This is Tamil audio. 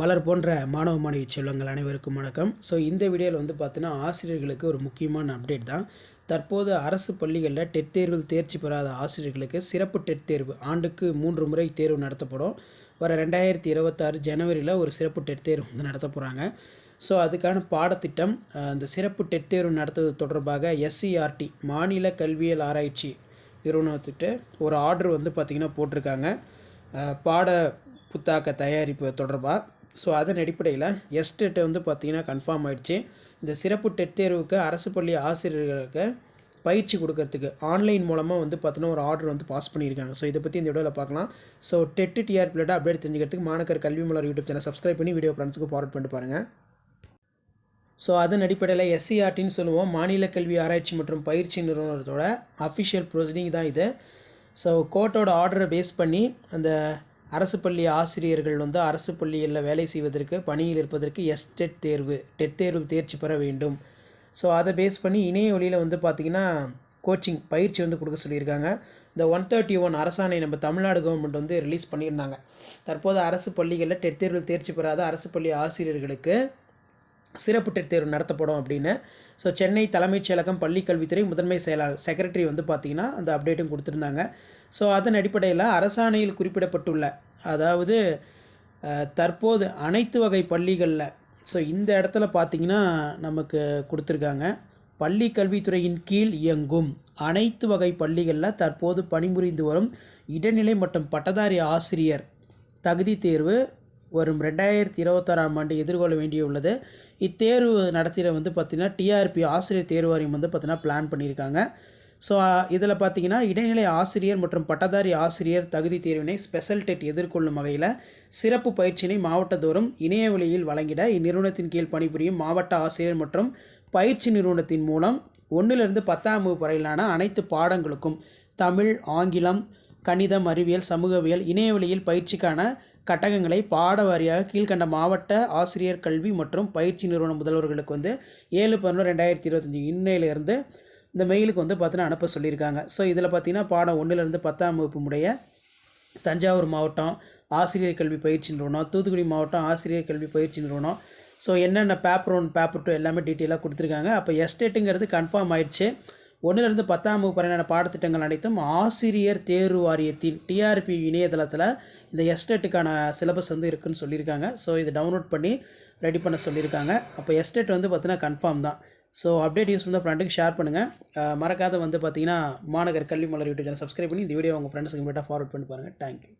மலர் போன்ற மாணவ மாணவி செல்வங்கள் அனைவருக்கும் வணக்கம். ஸோ இந்த வீடியோவில் வந்து பார்த்தீங்கன்னா ஆசிரியர்களுக்கு ஒரு முக்கியமான அப்டேட் தான். தற்போது அரசு பள்ளிகளில் டெட் தேர்வில் தேர்ச்சி பெறாத ஆசிரியர்களுக்கு சிறப்பு டெட் தேர்வு ஆண்டுக்கு மூன்று முறை தேர்வு நடத்தப்படும். வர ரெண்டாயிரத்தி இருபத்தாறு ஜனவரியில் ஒரு சிறப்பு டெட் தேர்வு வந்து நடத்த போகிறாங்க ஸோ அதுக்கான பாடத்திட்டம் அந்த சிறப்பு டெட் தேர்வு நடத்துவது தொடர்பாக எஸ்சிஆர்டி மாநில கல்வியல் ஆராய்ச்சி நிறுவனத்திட்ட ஒரு ஆர்டர் வந்து பார்த்திங்கன்னா போட்டிருக்காங்க. பாட புத்தாக்க தயாரிப்பு தொடர்பாக ஸோ அதன் அடிப்படையில் எஸ்டெட் வந்து பார்த்திங்கன்னா கன்ஃபார்ம் ஆயிடுச்சு. இந்த சிறப்பு டெட் தேர்வுக்கு அரசு பள்ளி ஆசிரியர்களுக்கு பயிற்சி கொடுக்கறதுக்கு ஆன்லைன் மூலமாக வந்து பார்த்தீங்கன்னா ஒரு ஆர்டர் வந்து பாஸ் பண்ணியிருக்காங்க. ஸோ இதை பற்றி இந்த வீடியோவில் பார்க்கலாம். ஸோ டெட்டு டிஆர்பியோட அப்டேட் தெரிஞ்சுக்கிறதுக்கு Manakkar Kalvi Malar YouTube channel subscribe பண்ணி வீடியோ ஃப்ரெண்ட்ஸுக்கு ஃபார்வர்ட் பண்ணிட்டு பாருங்கள் ஸோ அதன் அடிப்படையில் எஸ்சிஆர்டின்னு சொல்லுவோம். மாநில கல்வி ஆராய்ச்சி மற்றும் பயிற்சி நிறுவனத்தோட அஃபிஷியல் ப்ரொசீடிங் தான் இது. ஸோ கோர்ட்டோட ஆர்டரை பேஸ் பண்ணி அந்த அரசு பள்ளி ஆசிரியர்கள் வந்து அரசு பள்ளியில் வேலை செய்வதற்கு பணியில் இருப்பதற்கு எஸ்டெட் தேர்வு டெட் தேர்வில் தேர்ச்சி பெற வேண்டும். ஸோ அதை பேஸ் பண்ணி இணைய வழியில் வந்து பார்த்திங்கன்னா கோச்சிங் பயிற்சி வந்து கொடுக்க சொல்லியிருக்காங்க. இந்த ஒன் தேர்ட்டி ஒன் அரசாணை நம்ம தமிழ்நாடு கவர்மெண்ட் வந்து ரிலீஸ் பண்ணியிருந்தாங்க. தற்போது அரசு பள்ளிகளில் டெட் தேர்வில் தேர்ச்சி பெறாத அரசு பள்ளி ஆசிரியர்களுக்கு சிறப்பு டெட் தேர்வு நடத்தப்படும் அப்படின்னு. ஸோ சென்னை தலைமைச் செயலகம் பள்ளிக்கல்வித்துறை முதன்மை செயலாளர் செக்ரட்டரி வந்து பார்த்திங்கன்னா அந்த அப்டேட்டும் கொடுத்துருந்தாங்க. ஸோ அதன் அடிப்படையில் அரசாணையில் குறிப்பிடப்பட்டுள்ள அதாவது தற்போது அனைத்து வகை பள்ளிகளில் ஸோ இந்த இடத்துல பார்த்திங்கன்னா நமக்கு கொடுத்துருக்காங்க. பள்ளி கல்வித்துறையின் கீழ் இயங்கும் அனைத்து வகை பள்ளிகளில் தற்போது பணிபுரிந்து வரும் இடைநிலை மற்றும் பட்டதாரி ஆசிரியர் தகுதி தேர்வு வரும் ரெண்டாயிரத்தி இருபத்தாறாம் ஆண்டு எதிர்கொள்ள வேண்டியுள்ளது. இத்தேர்வு நடத்திட வந்து பார்த்திங்கன்னா டிஆர்பி ஆசிரியர் தேர்வு வாரியம் வந்து பார்த்திங்கன்னா பிளான் பண்ணியிருக்காங்க. ஸோ இதில் பார்த்தீங்கன்னா இடைநிலை ஆசிரியர் மற்றும் பட்டதாரி ஆசிரியர் தகுதி தேர்வினை ஸ்பெஷல் டெட் எதிர்கொள்ளும் வகையில் சிறப்பு பயிற்சியினை மாவட்டத்தோறும் இணைய வழியில் வழங்கிட இந்நிறுவனத்தின் கீழ் பணிபுரியும் மாவட்ட ஆசிரியர் மற்றும் பயிற்சி நிறுவனத்தின் மூலம் ஒன்றிலிருந்து பத்தாம் வகுப்பு வரையிலான அனைத்து பாடங்களுக்கும் தமிழ் ஆங்கிலம் கணிதம் அறிவியல் சமூகவியல் இணையவழியில் பயிற்சிக்கான கட்டகங்களை பாட வாரியாக கீழ்கண்ட மாவட்ட ஆசிரியர் கல்வி மற்றும் பயிற்சி நிறுவன முதல்வர்களுக்கு வந்து ஏழு பதினொன்று ரெண்டாயிரத்தி இருபத்தஞ்சி இன்னையிலேருந்து இந்த மெயிலுக்கு வந்து பார்த்தீங்கன்னா அனுப்ப சொல்லியிருக்காங்க. ஸோ இதில் பார்த்தீங்கன்னா பாடம் ஒன்றிலிருந்து பத்தாம் வகுப்பு முடைய தஞ்சாவூர் மாவட்டம் ஆசிரியர் கல்வி பயிற்சி நிறுவனம் தூத்துக்குடி மாவட்டம் ஆசிரியர் கல்வி பயிற்சி நிறுவனம். ஸோ என்னென்ன பேப்பர் ஒன் பேப்பர் டூ எல்லாமே டீட்டெயிலாக கொடுத்துருக்காங்க. அப்போ எஸ்டேட்டுங்கிறது கன்ஃபார்ம் ஆயிடுச்சு. ஒன்றிலிருந்து பத்தாம் வகுப்பு வரையான பாடத்திட்டங்கள் அனைத்தும் ஆசிரியர் தேர்வு வாரியத்தின் டிஆர்பி இணையதளத்தில் இந்த எஸ்டேட்டுக்கான சிலபஸ் வந்து இருக்குன்னு சொல்லியிருக்காங்க. ஸோ இதை டவுன்லோட் பண்ணி ரெடி பண்ண சொல்லியிருக்காங்க. அப்போ எஸ்டேட் வந்து பார்த்தீங்கன்னா கன்ஃபார்ம் தான். ஸோ அப்டேட் யூஸ் பண்ண ஃப்ரெண்டுக்கு ஷேர் பண்ணுங்கள் மறக்காத வந்து பார்த்தீங்கன்னா மாநகர் கல்வி மலர் யூடியூப் சேனல் சப்ஸ்கிரைப் பண்ணி இந்த வீடியோ உங்கள் ஃப்ரெண்ட்ஸுக்கு மட்டும் ஃபார்வர்ட் பண்ணி பாருங்கள் தேங்க்யூ